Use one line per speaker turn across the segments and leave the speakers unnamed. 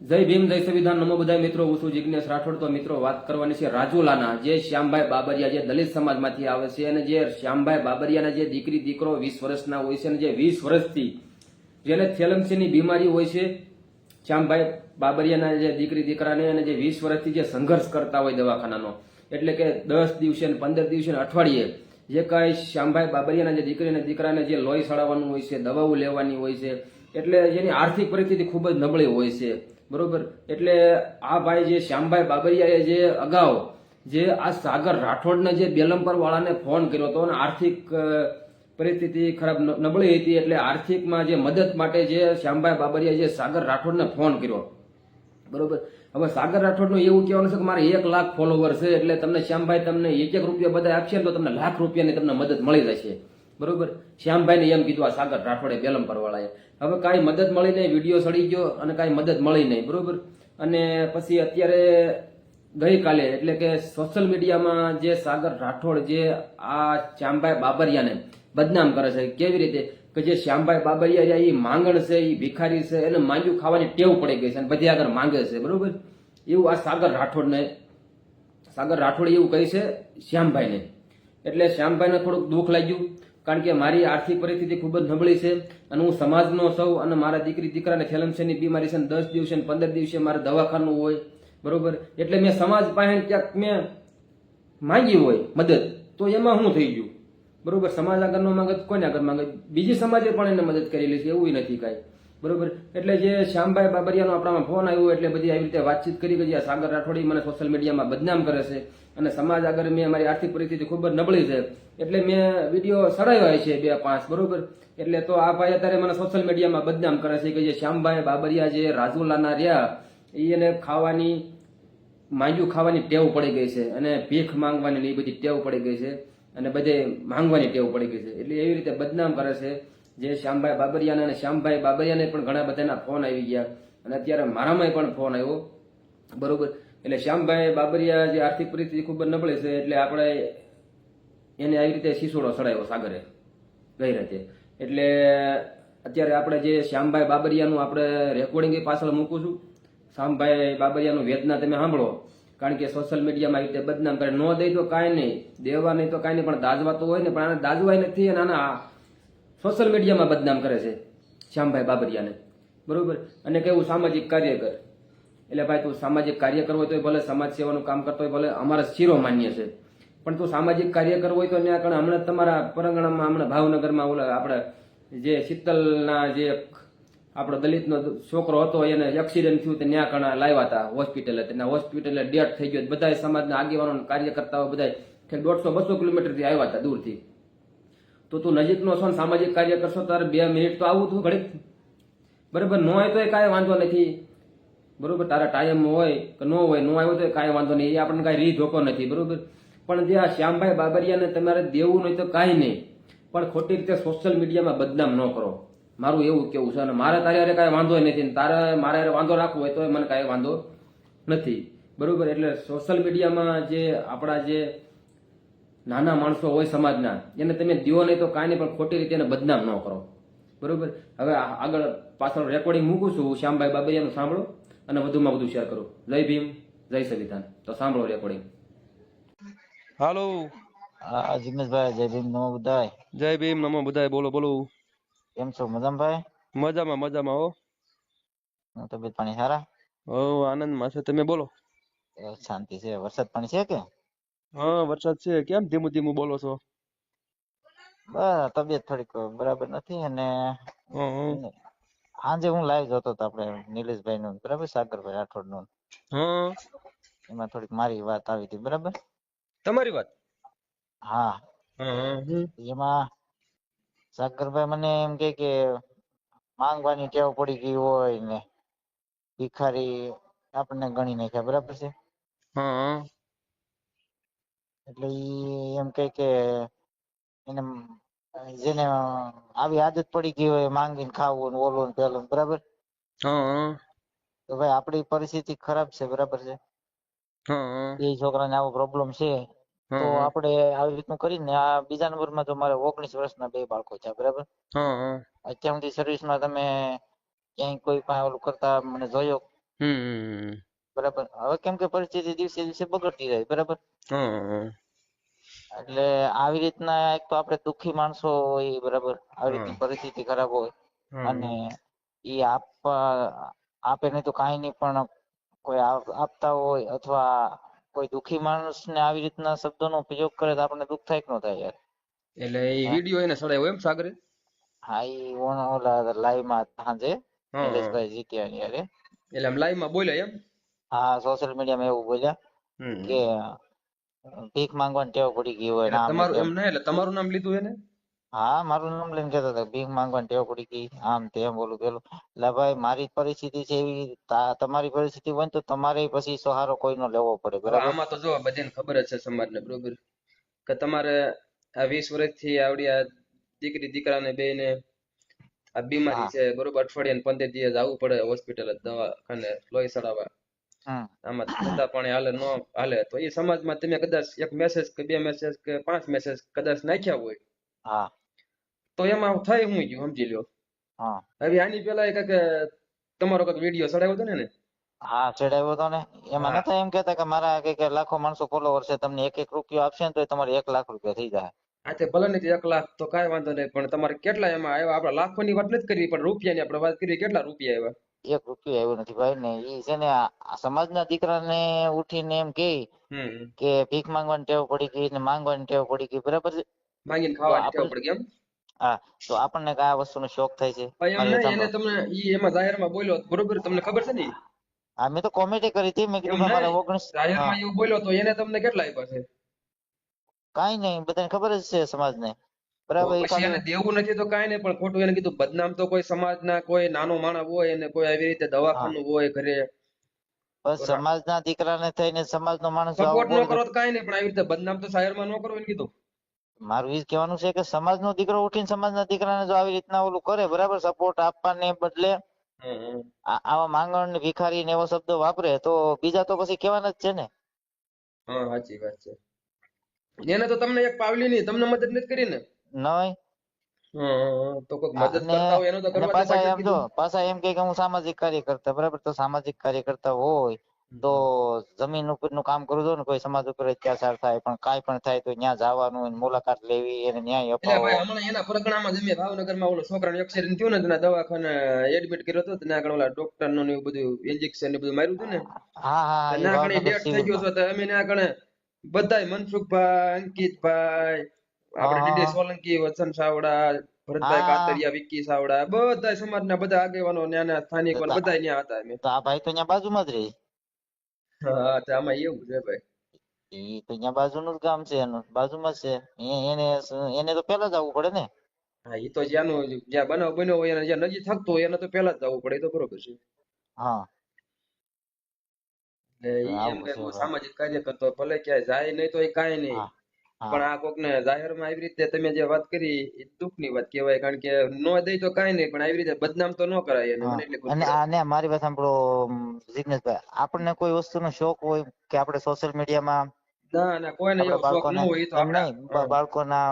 જય ભીમ, જય સંવિધાન, નમો બધા મિત્રો, હું છું જિજ્ઞેશ રાઠોડ. તો મિત્રો, વાત કરવાની છે રાજુલાના, જે શ્યામભાઈ બાબરિયા, જે દલિત સમાજમાંથી આવે છે અને જે શ્યામભાઈ બાબરિયાના જે દીકરી, દીકરો વીસ વર્ષના હોય છે અને જે વીસ વર્ષથી જેને થેલમસીની બીમારી હોય છે, શ્યામભાઈ બાબરિયાના જે દીકરી, દીકરાને અને જે વીસ વર્ષથી જે સંઘર્ષ કરતા હોય દવાખાનાનો. એટલે કે દસ દિવસે ને પંદર દિવસે ને અઠવાડિયે જે કાંઈ શ્યામભાઈ બાબરિયાના જે દીકરી અને દીકરાને જે લોહી સડાવવાનું હોય છે, દવાઓ લેવાની હોય છે, એટલે જેની આર્થિક પરિસ્થિતિ ખૂબ જ નબળી હોય છે. બરોબર? એટલે આ ભાઈ જે શ્યામભાઈ બાબરિયાએ જે અગાઉ જે આ સાગર રાઠોડને જે બેલમપર વાળાને ફોન કર્યો હતો અને આર્થિક પરિસ્થિતિ ખરાબ નબળી હતી એટલે આર્થિકમાં જે મદદ માટે જે શ્યામભાઈ બાબરિયા જે સાગર રાઠોડને ફોન કર્યો. બરોબર? હવે સાગર રાઠોડનું એવું કહેવાનું છે કે મારે એક લાખ ફોલોવર છે એટલે તમને શ્યામભાઈ તમને એક એક રૂપિયા બધા આપશે તો તમને લાખ રૂપિયાની તમને મદદ મળી જશે. બરોબર? શ્યામભાઈને એમ કીધું, આ સાગર રાઠોડે બેલમ પરવાળાએ. હવે કાંઈ મદદ મળી નહીં, વીડિયો સડી ગયો અને કાંઈ મદદ મળી નહીં, બરોબર? અને પછી અત્યારે ગઈકાલે, એટલે કે સોશિયલ મીડિયામાં જે સાગર રાઠોડ, જે આ શ્યામભાઈ બાબરિયાને બદનામ કરે છે, કેવી રીતે? કે જે શ્યામભાઈ બાબરિયા એ માંગણ છે, એ ભિખારી છે, એને માંગ્યું ખાવાની ટેવ પડી ગઈ છે અને બધી આગળ માંગે છે, બરોબર? એવું આ સાગર રાઠોડને, સાગર રાઠોડ એવું કહે છે શ્યામભાઈને. એટલે શ્યામભાઈને થોડુંક દુઃખ લાગ્યું. કારણ કે મારી આર્થિક પરિસ્થિતિ ખૂબ જ નબળી છે અને હું સમાજનો સૌ અને મારા દીકરી, દીકરાને ફેલમસેની બીમારી છે ને દસ દિવસે ને પંદર દિવસે મારે દવાખાનું હોય, બરોબર? એટલે મેં સમાજ પાસે ક્યાંક મેં માંગી હોય મદદ, તો એમાં શું થઈ ગયું. બરોબર? સમાજ આગળનો માંગે કોને આગળ માંગે? બીજી સમાજે પણ એને મદદ કરેલી છે, એવું નથી કાંઈ. બરોબર? એટલે જે શ્યામભાઈ બાબરિયાનો આપણામાં ફોન આવ્યો, એટલે બધી આવી રીતે વાતચીત કરી કે આ સાગર રાઠોડી મને સોશિયલ મીડિયામાં બદનામ કરે છે. અને સમાજ આગળ મેં મારી આર્થિક પરિસ્થિતિ ખૂબ જ નબળી છે. એટલે મેં વીડિયો સડાવ્યા છે બે પાંચ, બરોબર? એટલે તો આ ભાઈ અત્યારે મને સોશિયલ મીડિયામાં બદનામ કરે છે કે જે શ્યામભાઈ બાબરિયા જે રાજુલાના રહ્યા એ એને ખાવાની માંગ્યું ખાવાની ટેવ પડી ગઈ છે અને ભીખ માંગવાની એ બધી ટેવ પડી ગઈ છે અને બધે માંગવાની ટેવ પડી ગઈ છે. એટલે એવી રીતે બદનામ કરે છે જે શ્યામભાઈ બાબરિયાના અને શ્યામભાઈ બાબરિયાને પણ ઘણા બધાના ફોન આવી ગયા. અને અત્યારે મારામાંય પણ ફોન આવ્યો, બરોબર? એટલે શ્યામભાઈ બાબરિયા જે આર્થિક પરિસ્થિતિ ખૂબ જ નબળી છે, એટલે આપણે એને આવી રીતે શીશોડો ચડાવ્યો સાગરે ગઈ રાતે. એટલે અત્યારે આપણે જે શ્યામભાઈ બાબરિયાનું આપણે રેકોર્ડિંગ પાછળ મૂકું છું. શ્યામભાઈ બાબરિયાનું વેદના તમે સાંભળો. કારણ કે સોશિયલ મીડિયામાં આવી રીતે બદનામ કરે. ન દઈ તો કાંઈ નહીં. દેવા નહીં તો કાંઈ નહીં. પણ દાજવા તો હોય ને, પણ આને દાજવાય નથી અને આના સોશિયલ મીડિયામાં બદનામ કરે છે શ્યામભાઈ બાબરિયાને. બરોબર? અને કેવું સામાજિક કાર્યકર. એટલે ભાઈ તું સામાજિક કાર્ય કરવો હોય તો ભલે સમાજ સેવાનું કામ કરતો હોય, ભલે અમારા શિરો માન્ય છે. પણ તું સામાજિક કાર્ય કરવો હોય તો ત્યાં આગળ હમણાં તમારા પરંગણામાં હમણાં ભાવનગરમાં ઓલા આપણે જે શીતલના જે આપણો દલિતનો છોકરો હતો, એને એક્સિડન્ટ થયું ત્યાં ઘણા લાવ્યા હતા હોસ્પિટલે. તેના હોસ્પિટલે ડેથ થઈ ગયો. બધા સમાજના આગેવાનો, કાર્યકર્તાઓ બધા દોઢસો, બસો કિલોમીટરથી આવ્યા હતા દૂરથી. તો તું નજીકનો છો સામાજિક કાર્ય કરશો, તારે બે મિનિટ તો આવું તું ઘડીક. બરાબર, ન હોય તો એ કાંઈ વાંધો નથી. બરોબર? તારા ટાઈમ હોય કે ન હોય, ન આવ્યો તો કાંઈ વાંધો નહીં. એ આપણને કાંઈ રીત ધોકો નથી, બરોબર? પણ જે આ શ્યામભાઈ બાબરિયાને તમારે દેવું નહીં તો કાંઈ નહીં. પણ ખોટી રીતે સોશિયલ મીડિયામાં બદનામ ન કરો. મારું એવું કેવું છે અને મારે તારે હારે કાંઈ વાંધો નથી તારે મારે વાંધો રાખવો હોય તો મને કાંઈ વાંધો નથી. બરોબર? એટલે સોશિયલ મીડિયામાં જે આપણા જે નાના માણસો હોય સમાજના, એને તમે દીવો નહીં તો કાંઈ નહીં, પણ ખોટી રીતે એને બદનામ ન કરો. બરોબર? હવે આગળ પાછળ રેકોર્ડિંગ મૂકું છું, શ્યામભાઈ બાબરિયાનું સાંભળો. અને વધુમાં વધુ શેર કરો. જય ભીમ જય સંવિધાન તો સાંભળો રેકોર્ડિંગ
હાલો
હા જિગ્નેશભાઈ જય ભીમ નમો બુદ્ધાય.
જય ભીમ નમો બુદ્ધાય બોલો બોલો.
કેમ છો મજામાં ભાઈ?
મજામાં મજામાં હો.
તબિયત પાણી સારા?
હો આનંદમાં છે. તમે બોલો.
શાંતિ છે. વરસાદ પાણી છે કે?
હા વરસાદ છે. કેમ ધીમું ધીમું બોલો છો?
બસ તબિયત થોડીક બરાબર નથી અને
હં, હં.
લાઈવ જોતો હતો આપણે નિલેશભાઈ નું બરાબર? સાગરભાઈ
રાઠોડનું
એમાં થોડીક મારી વાત આવી હતી બરાબર?
તમારી વાત?
હા. એમાં સાગરભાઈ મને એમ કે કે માંગવાની ટેવ પડી ગઈ હોય ને ભિખારી આપણને ગણી નાખ્યા બરાબર છે. એટલે એમ કે કે એને જેને આવી આદત પડી ગઈ હોય માંગીને ખાવું ને ઓલું ને પેલું બરાબર. તો ભાઈ આપડી પરિસ્થિતિ ખરાબ છે બરાબર છે. એ છોકરાને આવો પ્રોબ્લેમ છે તો. આપણે આવી રીતનું કરીને આ બીજા નંબરમાં તો મારે ઓગણીસ વર્ષના બે બાળકો છે બરાબર. અત્યાર સુધી સર્વિસમાં તમે ક્યાંય કોઈ પાસે ઓલું કરતા મને જોયો બરાબર હવે કેમ કે પરિસ્થિતિ દિવસે દિવસે બગડતી જાય બરાબર એટલે આવી રીતના એક તો આપણે દુખી માણસો હોય બરાબર આવી રીતની પરિસ્થિતિ ખરાબ હોય અને એ આપવા આપે નહીં તો કાંઈ નહીં પણ કોઈ આપતા હોય અથવા કોઈ દુઃખી માણસને આવી રીતના શબ્દોનો ઉપયોગ કરે તો આપણને દુઃખ થાય કે ન થાય યાર?
એટલે એ વીડિયો એને સડાયો એમ સાગરે?
હા એ ઓલા લાઈવમાં સાંજે નિલેશભાઈ જીત્યા યારે
એટલે આમ લાઈવમાં બોલ્યા એમ?
હા સોશિયલ મીડિયામાં એવું બોલ્યા કે ભીખ માંગવાની ટેવ પડી ગઈ હોય
તમારું એમ નહીં એટલે તમારું નામ લીધું એને?
હા મારું નામ લઈને કહેતા હતા ભીખ માંગવાની ટેવ પડી ગઈ આમ તેમ બોલું પેલું. એટલે ભાઈ મારી પરિસ્થિતિ છે એવી તમારી પરિસ્થિતિ હોય તો તમારે પછી સહારો કોઈનો લેવો પડે બરાબર?
આમાં તો જો બધાને ખબર જ છે સમાજને બરોબર? કે તમારે આ વીસ વર્ષથી આવડી આ દીકરી દીકરાને ને આ બીમારી છે બરોબર? અઠવાડિયા પંદર દિવસ આવવું પડે હોસ્પિટલ દવાખાને લોહી ચડાવવા આમાં ધંધા પાણી હાલે ન હાલે. તો એ સમાજમાં તમે કદાચ એક મેસેજ કે બે મેસેજ કે પાંચ મેસેજ કદાચ નાખ્યા હોય
હા.
તો એમાં થાય હું ગયું સમજી લ્યો.
હા.
હવે આની પેલા એ કે તમારો કંઈક વીડિયો ચડાવ્યો હતો ને
હા ચડાવ્યો તો ને. એમાં. નતા એમ કેતા કે મારા કંઈક લાખો માણસો ફોલોવર છે તમને એક એક રૂપિયો આપશે ને તો તમારે એક લાખ રૂપિયા થઈ જાય.
હા તે ભલે નથી એક લાખ તો કાંઈ વાંધો નહીં પણ તમારે કેટલા એમાં આવ્યા? આપણે લાખોની વાત નથી કરી પણ રૂપિયાની આપણે વાત કરીએ કેટલા રૂપિયા આવ્યા?
એક રૂપિયો આવ્યો નથી ભાઈ ને એ છે ને સમાજના દીકરાને ઉઠીને એમ કે કે ભીખ માંગવાની ટેવ પડી ગઈ ને માંગવાની ટેવ પડી ગઈ બરાબર છે?
માંગીને ખાવાની ટેવ પડી ગઈ એમ?
હા તો આપણને કયા આ વસ્તુનો શોખ થાય છે?
એને. તમને ઈ એમાં જાહેરમાં બોલ્યો બરોબર? તમને ખબર છે ને?
હા મેં તો કોમેડી કરી હતી મેં કીધું મારે. ઓગણીસ
જાહેરમાં એવું બોલ્યો તો એને તમને કેટલા આપ્યા છે?
કાંઈ નહીં બધાને ખબર જ છે સમાજને. બરાબર
દેવું નથી તો કઈ નઈ પણ ખોટું એને કીધું બદનામ તો કોઈ સમાજના કોઈ નાનો માણસ હોય એને કોઈ આવી રીતે દવાખાનું હોય ઘરે.
બસ સમાજના દીકરાને થઈને સમાજનો માણસ
સપોર્ટ ન કરો તો કાંઈ નહીં પણ આવી રીતે બદનામ તો જાહેરમાં ન કરો એને કીધું.
મારું એ કહેવાનું છે કે સમાજનો દીકરો ઉઠીને સમાજના દીકરાને જો આવી રીતના ઓલું કરે બરાબર સપોર્ટ આપવાને બદલે આવા માંગણ ને ભિખારી ને એવો શબ્દ વાપરે તો બીજા તો પછી કહેવાના જ છે ને.
હા સાચી વાત છે. એને તો તમને એક પાવલી ની તમને મદદ નથી કરી ને? હા. તો કોઈક મદદ કરતા હોય એનો તો કરવા
પાછા એમ જો પાછા એમ કે હું સામાજિક કાર્યકર્તા બરાબર? તો સામાજિક કાર્યકર્તા હોય તો જમીન ઉપરનું કામ કરું ને કોઈ સમાજ ઉપર અત્યાચાર થાય પણ કાંઈ પણ થાય તો ત્યાં જવાનું મુલાકાત લેવી એને ન્યાય
ભાઈ હમણાં એના પ્રકરણમાં જમે ભાવનગરમાં ઓલો છોકરાને એક્સિડન્ટ થયું ને તેના દવાખાને એડમિટ કર્યો હતો ત્યાં આગળ ઓલા ડોક્ટરનું ને એવું બધું ઇન્જેક્શન ને બધું માર્યું હતું ને
હા હા
ત્યાં આગળ ડેટ થઈ ગયો તો અમે ત્યાં આગળ બધાય મનસુખભાઈ અંકિતભાઈ આપણે. ડીડી સોલંકી વચન સાવડા ભરતભાઈ કાતરિયા વિક્કી સાવડા બધા સમાજના બધા આગેવાનો ત્યાંના સ્થાનિકો બધા ત્યાં હતા અમે
તો આ ભાઈ તો ત્યાં બાજુમાં જ રહે.
હા તો આમાં એવું છે ભાઈ.
ઈ તો ત્યાં બાજુનું જ ગામ છે એનું બાજુમાં જ છે. એને એને તો પેલા જ આવવું પડે ને.
હા એ તો જ્યાંનું જ્યાં બનાવ બન્યો હોય એને જ્યાં નજીક થકતો હોય એને તો પહેલા જ જવું પડે એ તો બરોબર છે.
હા.
એટલે. સામાજિક કાર્ય કરતો ભલે ક્યાંય જાય નહીં તો એ કાંઈ નહીં.
હા. આ
પણ આ જાહેર જાહેરમાં આવી રીતે તમે જે વાત કરી એ દુઃખની વાત કહેવાય કારણ કે નો દઈ તો કઈ નહીં પણ આવી રીતે બદનામ તો ન કરાય
અને આને મારી વાત સાંભળો જિગ્નેશભાઈ આપણને કોઈ વસ્તુનો શોખ હોય કે આપણે સોશિયલ મીડિયામાં
ના ના કોઈને શોખ ન હોય તો
એમ
આપણા
નહીં બા- બાળકોના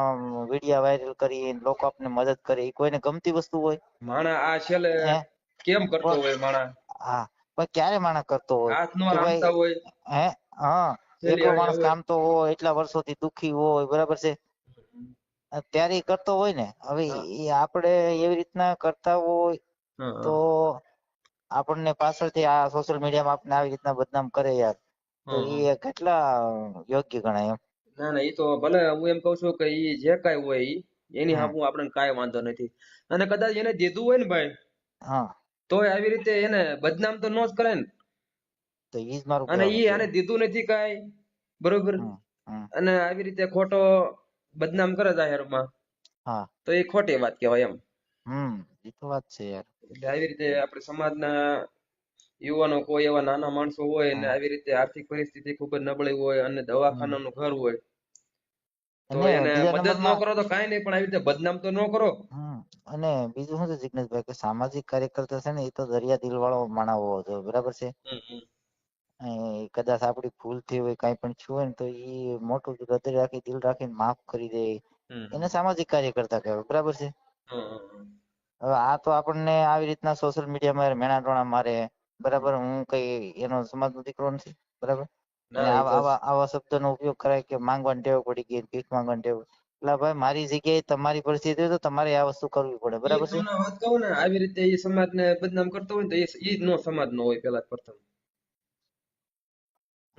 વીડિયો વાયરલ કરી લોકો આપણને મદદ કરે એ કોઈને ગમતી વસ્તુ હોય?
માણા આ કેમ કરતો હોય માણા?
હા પણ ક્યારે માણસ કરતો હોય?
હાથ નો હોય?
હે? હા.
ઘડી
માણસ. કામ તો હોય એટલા વર્ષોથી દુખી હોય બરાબર છે? ત્યારે કરતો હોય ને? હવે એ આપણે એવી રીતના કરતા હોય તો આપણને પાછળથી આ સોશિયલ મીડિયામાં આપણને આવી રીતના બદનામ કરે યાર. તો એ કેટલા યોગ્ય ગણાય એમ?
ના ના એ તો ભલે હું એમ કઉ છું કે ઈ જે કાંઈ હોય એની
હા.
હામું આપણને કાંઈ વાંધો નથી. અને કદાચ એને દીધું હોય ને ભાઈ
હા.
તો આવી રીતે એને બદનામ તો નો જ કરે ને.
તો એ જ મારું
અને
એ
આને દીધું નથી કાંઈ. બરોબર. અને આવી રીતે ખોટો બદનામ કરે જાહેરમાં.
હા.
તો એ ખોટી વાત કહેવાય એમ.
હમ એ તો વાત છે યાર.
એટલે આવી રીતે આપણે સમાજના યુવાનો કોઈ એવા નાના માણસો હોય અને આવી રીતે આર્થિક પરિસ્થિતિ ખૂબ જ નબળી હોય અને દવાખાનાનું ઘર હોય તો એને મદદ ન કરો તો કાઈ નહીં પણ આવી રીતે બદનામ તો ન કરો.
અને બીજું શું છે જિગ્નેશભાઈ કે સામાજિક કાર્યકર્તા છે ને એ તો દરિયા દિલ વાળો માણસ હોવો જોઈએ બરાબર છે? કદાચ આપણી ભૂલ થઈ હોય કાંઈ પણ થયું હોય ને તો ઈ મોટું હૃદય રાખી દિલ રાખીને માફ કરી દે. એને સામાજિક કાર્યકર્તા કહેવાય બરાબર છે? હવે આ તો આપણને આવી રીતના સોશિયલ મીડિયામાં મેણા ટોણા મારે બરાબર? હું કઈ એનો સમાજનો દીકરો નથી બરાબર?
ના, એ
આવા આવા શબ્દનો ઉપયોગ કરાય કે માંગવાની ટેવ પડી ગઈ ભીખ માંગવાની ટેવ એટલે ભાઈ મારી જગ્યાએ તમારી પરિસ્થિતિ હોય તો તમારે આ વસ્તુ કરવી પડે બરાબર છે?
વાત કહું ને આવી રીતે એ સમાજને બદનામ કરતો હોય ને તો એ જ નો સમાજ નો હોય પેલા પ્રથમ.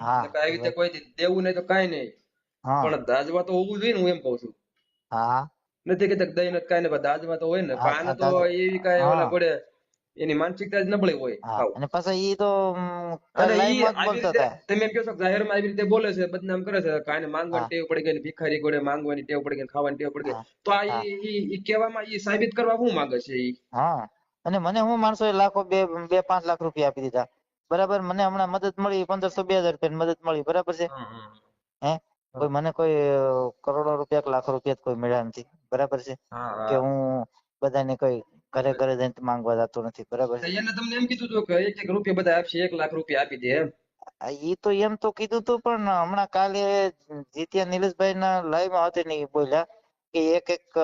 આવી રીતે કોઈ દેવું નહીં તો કઈ નહીં. પણ દાજવા તો હોવું જોઈએ ને હું એમ કઉ છું.
હા.
નથી કે દઈ નથી કઈ નહીં દાજવા તો હોય ને
પાન
તો એવી કઈ ઓલા પડે એની માનસિકતા જ નબળી હોય
અને પાછા ઈ તો
તમે એમ કહો છો જાહેરમાં આવી રીતે બોલે છે બદનામ કરે છે કાંઈને માંગવાની ટેવ પડી ગઈ ભિખારી ગોડે માંગવાની ટેવ પડી ગઈ ખાવાની ટેવ પડી ગઈ. તો આ
હા.
ઈ કહેવામાં ઈ સાબિત કરવા શું માંગે છે ઈ?
હા અને મને હું માણસો લાખો બે બે પાંચ લાખ રૂપિયા આપી દીધા. બરાબર મને હમણાં મદદ મળી પંદરસો બે હજાર રૂપિયા મદદ મળી બરાબર છે? હે? કોઈ મને કોઈ કરોડો રૂપિયા કે લાખો રૂપિયા કોઈ મળ્યા નથી બરાબર છે? કે
હું
બધાને કોઈ ઘરે ઘરે જઈને માંગવા જતો નથી બરાબર છે?
એને તમને એમ કીધું હતું કે એક એક રૂપિયા બધા આપશે એક લાખ રૂપિયા આપી દે એમ.
આ તો એમ તો કીધું તું પણ હમણાં કાલે જીત્યા નિલેશભાઈ ના લાઈવમાં હતી ને ઈ બોલ્યા કે એક એક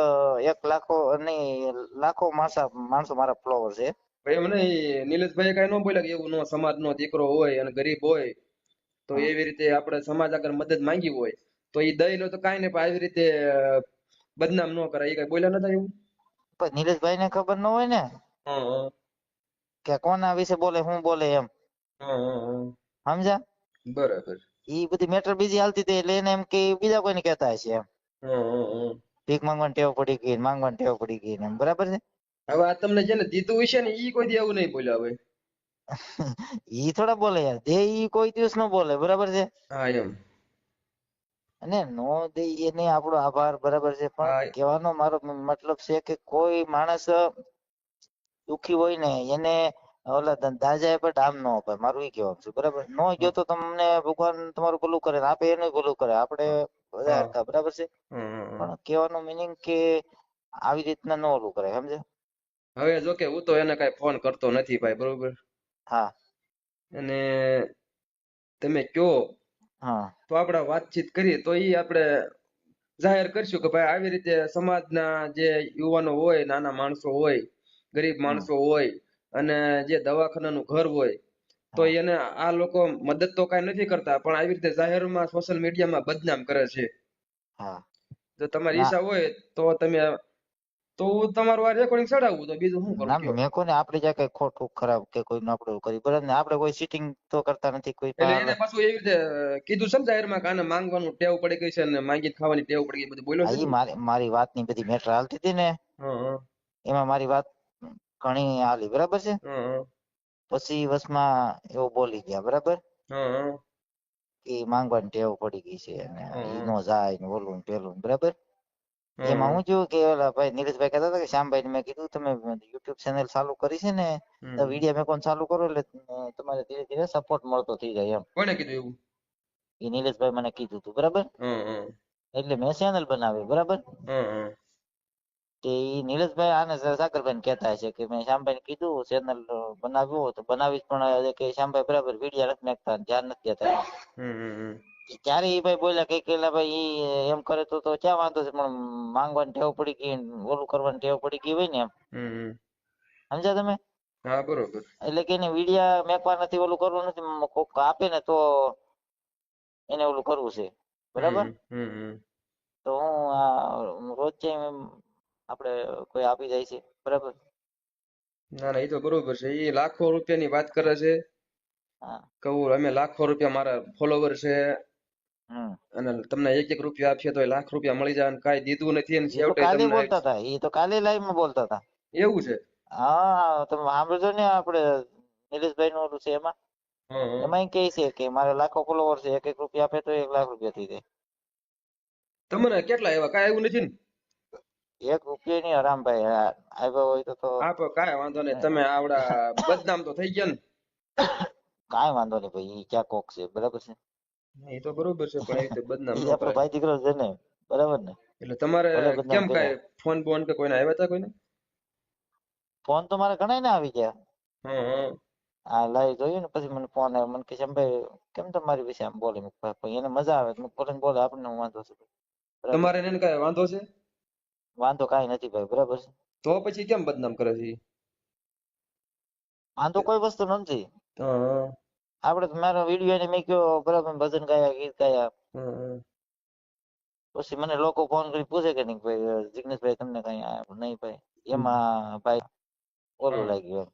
એક લાખો નહીં લાખો માણસો માણસો મારા ફ્લોવર છે.
એમ નહીં નિલેશભાઈ કઈ ન બોલ્યા કે એવું નો સમાજનો દીકરો હોય અને ગરીબ હોય તો એવી રીતે આપણે સમાજ આગળ મદદ માંગી હોય તો એ દઈ લો તો કાંઈ નહીં પણ આવી રીતે બદનામ ન કરાય. એ કઈ બોલ્યા નતા એવું?
પણ નિલેશભાઈ ને ખબર ન હોય ને? કે કોના વિશે બોલે હું બોલે એમ. સમજા
બરાબર.
ઈ બધી મેટર બીજી હાલતી હતી એટલે એને એમ કે બીજા કોઈને કહેતા હશે એમ. ભીખ માંગવાની ટેવ પડી ગઈ માંગવાની ટેવ પડી ગઈ એમ. બરાબર છે?
હવે આ તમને જેને દીધું હશે ને ઈ કોઈ દી એવું નહીં બોલ્યા હવે.
ઈ થોડા બોલે યાર દે ઈ કોઈ દિવસ ન બોલે બરાબર છે?
હા એમ.
અને નો દે એને આપણો આભાર બરાબર છે? પણ કહેવાનો મારો મતલબ છે કે કોઈ માણસ દુખી હોય ને એને ઓલા દ- દાજાએ પણ ડામ ન અપાય મારું એ કહેવાનું છે બરાબર? નો ગયો તો તમને ભગવાન તમારું ભલું કરે આપે એનું ભલું કરે આપણે બધા. બરાબર છે. પણ કહેવાનો મિનિંગ કે આવી રીતના ન ઓલું કરે સમજે
હવે જો કે હું તો એને કઈ ફોન કરતો નથી ભાઈ બરોબર?
હા.
અને તમે કયો?
હા.
તો આપણે વાતચીત કરીએ તો ઈ આપણે જાહેર કરશું કે ભાઈ આવી રીતે સમાજના જે યુવાનો હોય નાના માણસો હોય ગરીબ માણસો હોય અને જે દવાખાનાનું ઘર હોય તો એને આ લોકો મદદ તો કાંઈ નથી કરતા પણ આવી રીતે જાહેરમાં સોશિયલ મીડિયામાં બદનામ કરે છે.
હા.
જો તમારી ઈચ્છા હોય તો તમે તો તમારું આ રેકોર્ડિંગ ચડાવવું તો બીજું શું કરું
ના મેં કોને આપણે જ્યાં કઈ ખોટું ખરાબ કે કોઈ આપણે કરી બરાબર ને? આપણે કોઈ સીટિંગ તો કરતા નથી કોઈ
એટલે એને પાછું એવી રીતે કીધું છે ને જાહેરમાં કે આને માંગવાનું ટેવ પડી ગઈ છે ને માંગી ખાવાની ટેવ પડી ગઈ બધું બોલ્યો છે
મારી મારી વાતની બધી મેટર હાલતી હતી ને એમાં મારી વાત ઘણી હાલી બરાબર છે? પછી વસમાં એવું બોલી ગયા બરાબર? કે માંગવાની ટેવ પડી ગઈ છે અને નો જાય ને ઓલું ને પેલું બરાબર? એમાં
હું
જોયું કે ઓલા ભાઈ નીરજભાઈ કહેતા હતા કે શ્યામભાઈ મેં કીધું તમે યુટ્યુબ ચેનલ ચાલુ કરી છે ને. તો વીડિયો મેં કોણ ચાલુ કરો એટલે તમારે ધીરે ધીરે સપોર્ટ મળતો થઈ જાય એમ.
કોને કીધું એવું?
એ નીરજભાઈ મને કીધું હતું બરાબર? એટલે મેં ચેનલ બનાવી બરાબર? તે નીરજભાઈ આને સાગરભાઈ કહેતા હશે કે મેં શ્યામભાઈ કીધું ચેનલ બનાવ્યું તો બનાવી પણ કે શ્યામભાઈ બરાબર વીડિયો નથી નાખતા ધ્યાન નથી દેતા. ત્યારે એ ભાઈ બોલ્યા કે કેલા ભાઈ એમ કરે તો તો ક્યાં વાંધો છે? પણ માંગવાની ટેવ પડી ગઈ ઓલું કરવાની ટેવ પડી ગઈ હોય ને એમ. સમજ્યા તમે?
હા બરોબર.
એટલે કે એને વીડિયા મેકવા નથી ઓલું કરવું નથી કોક આપે ને તો એને ઓલું કરવું છે. બરાબર? તો હું આ રોજ છે આપણે કોઈ આપી જાય છે. બરાબર?
ના ના એ તો બરોબર છે. એ લાખો રૂપિયાની વાત કરે છે.
હા.
કહું અમે લાખો રૂપિયા મારા ફોલોવર છે. અને તમને એક એક રૂપિયા આપશે તો લાખ રૂપિયા મળી જાય કઈ દીધું નથી અને છેવટે
કાલે
તમને
બોલતા હતા એ તો કાલે લાઈવમાં બોલતા હતા.
એવું છે?
હા તમે સાંભળજો ને આપણે નિલેશભાઈ નું ઓલું છે એમાં. એમાં કે છે કે મારે લાખો ફોલોવર છે એક એક રૂપિયા આપે તો એક લાખ રૂપિયા થઈ જાય.
તમને કેટલા એવા? કઈ એવું નથી ને?
એક રૂપિયા ની હરામ ભાઈ આવ્યો હોય તો તો
આપો કાંઈ વાંધો નહીં તમે આવડા બદનામ તો થઈ ગયા ને.
કાઈ વાંધો નહીં ભાઈ ક્યાં કોક છે બરાબર છે?
એ તો બરોબર છે પણ એ બદનામ
આપણો ભાઈ દીકરો છે ને બરાબર ને?
એટલે તમારે કેમ. કાંઈ ફોન બોન કે કોઈને આવ્યા હતા કોઈને?
ફોન તો મારે ઘણા ને આવી ગયા.
હા હા.
આ લાઈવ જોયું ને પછી મને ફોન આવ્યો મને કે ભાઈ કેમ તમારી વિશે આમ બોલે? એને મજા આવે. તો ને બોલે આપણને વાંધો છે.
તમારે એને કાંઈ વાંધો છે?
વાંધો કાંઈ નથી ભાઈ બરાબર છે.
તો પછી કેમ બદનામ કરે છે
વાંધો કોઈ વસ્તુ નથી.
હા.
આપડે તો મારો વીડિયો એને કયો બરાબર ભજન ગાયા ગીત ગાયા. પછી મને લોકો ફોન કરી પૂછે કે નહીં ભાઈ જિગ્નેશભાઈ તમને કઈ નહીં ભાઈ? એમાં ભાઈ ઓલું લાગ્યું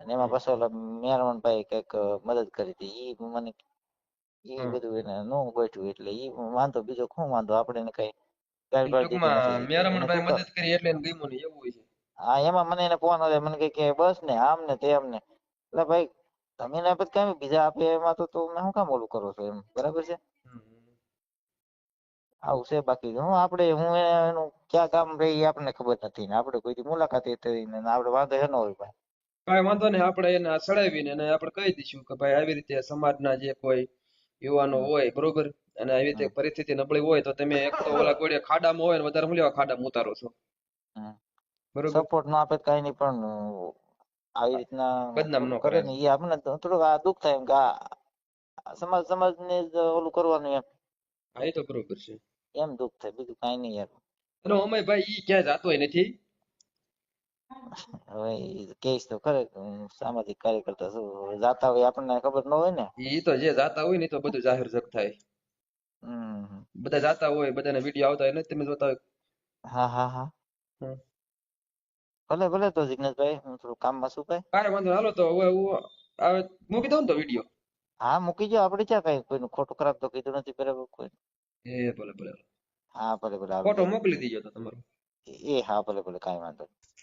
અને એમાં પાછો ઓલા મેરવણભાઈ કંઈક મદદ કરી હતી. ઈ મને ઈ બધું એને નો ગોઠવ્યું એટલે ઈ વાંધો બીજો શું વાંધો? આપણે ને કઈ.
મેરમણભાઈ મદદ કરી એટલે ગમ્યું નહીં એવું હોય છે.
હા એમાં મને એને ફોન આવે મને કે બસ ને આમ ને તેમ ને. એટલે ભાઈ તમે ને કેમ બીજા આપે એમાં તો તમે શું કામ ઓલું કરો છો એમ? બરાબર છે? આવું છે બાકી. હું આપણે હું એનું ક્યાં કામ રહી એ આપણને ખબર નથી ને. આપણે કોઈ મુલાકાત થઈ ને આપણે વાંધો એનો હોય ભાઈ.
કાંઈ વાંધો નહીં. આપણે એને સડાવીને એને આપણે કહી દઈશું કે ભાઈ આવી રીતે સમાજના જે કોઈ યુવાનો હોય બરોબર? અને આવી રીતે પરિસ્થિતિ નબળી હોય તો તમે એક તો ઓલા કોઈ ખાડામાં હોય ને વધારે હું લેવા ખાડામાં ઉતારો છો? બરોબર?
સપોર્ટ ન આપે કઈ નહીં પણ આવી રીતના
બદનામ ન કરે.
ને એ આપણને થોડુંક આ દુઃખ થાય એમ કે આ સમાજ સમાજ ને ઓલું કરવાનું એમ.
હા એ તો બરોબર છે.
એમ દુઃખ થાય બીજું કઈ નહીં યાર.
અને અમય ભાઈ ઈ ક્યાં જાતો નથી?
હવે ઈ તો ખરે સામાજિક કાર્યકર્તા શું જાતા હોય આપણને ખબર ન હોય ને.
ઈ તો જે જાતા હોય ને તો બધું જાહેર જગ થાય.
હમ
બધા જાતા હોય બધાને વીડિયો આવતા હોય ને તમે જોતા હોય.
હા હા હા. ભલે ભલે તો જિગ્નેશભાઈ હું થોડું કામમાં છું ભાઈ.
કાંઈ વાંધો નહીં. હાલો તો હવે હું હવે મૂકી દઉં ને તો વીડિયો
હા મૂકી જાઓ આપણે ક્યાં કઈ કોઈનું ખોટું ખરાબ તો કીધું નથી બરાબર કોઈ.
એ ભલે ભલે.
હા ભલે ભલે.
ફોટો મોકલી દીજો તો તમારો.
એ હા ભલે ભલે. કાંઈ વાંધો નહીં.